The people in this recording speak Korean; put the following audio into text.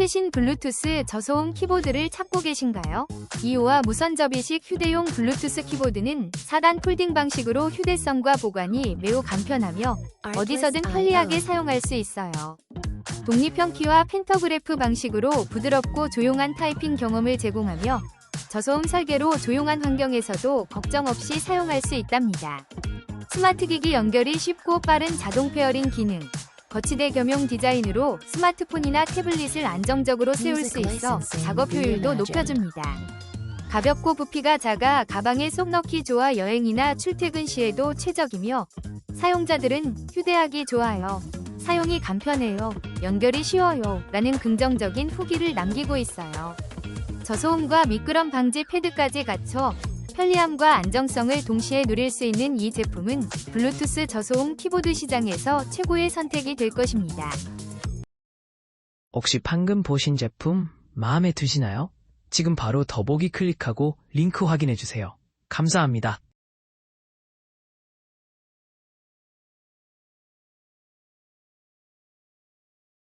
최신 블루투스 저소음 키보드를 찾고 계신가요? 이오와 무선 접이식 휴대용 블루투스 키보드는 4단 폴딩 방식으로 휴대성과 보관이 매우 간편하며 어디서든 편리하게 사용할 수 있어요. 독립형 키와 펜터그래프 방식으로 부드럽고 조용한 타이핑 경험을 제공하며 저소음 설계로 조용한 환경에서도 걱정 없이 사용할 수 있답니다. 스마트 기기 연결이 쉽고 빠른 자동 페어링 기능, 거치대 겸용 디자인으로 스마트폰이나 태블릿을 안정적으로 세울 수 있어 작업 효율도 높여줍니다. 가볍고 부피가 작아 가방에 쏙 넣기 좋아 여행이나 출퇴근 시에도 최적이며 사용자들은 휴대하기 좋아요. 사용이 간편해요. 연결이 쉬워요. 라는 긍정적인 후기를 남기고 있어요. 저소음과 미끄럼 방지 패드까지 갖춰 편리함과 안정성을 동시에 누릴 수 있는 이 제품은 블루투스 저소음 키보드 시장에서 최고의 선택이 될 것입니다. 혹시 방금 보신 제품 마음에 드시나요? 지금 바로 더보기 클릭하고 링크 확인해 주세요. 감사합니다.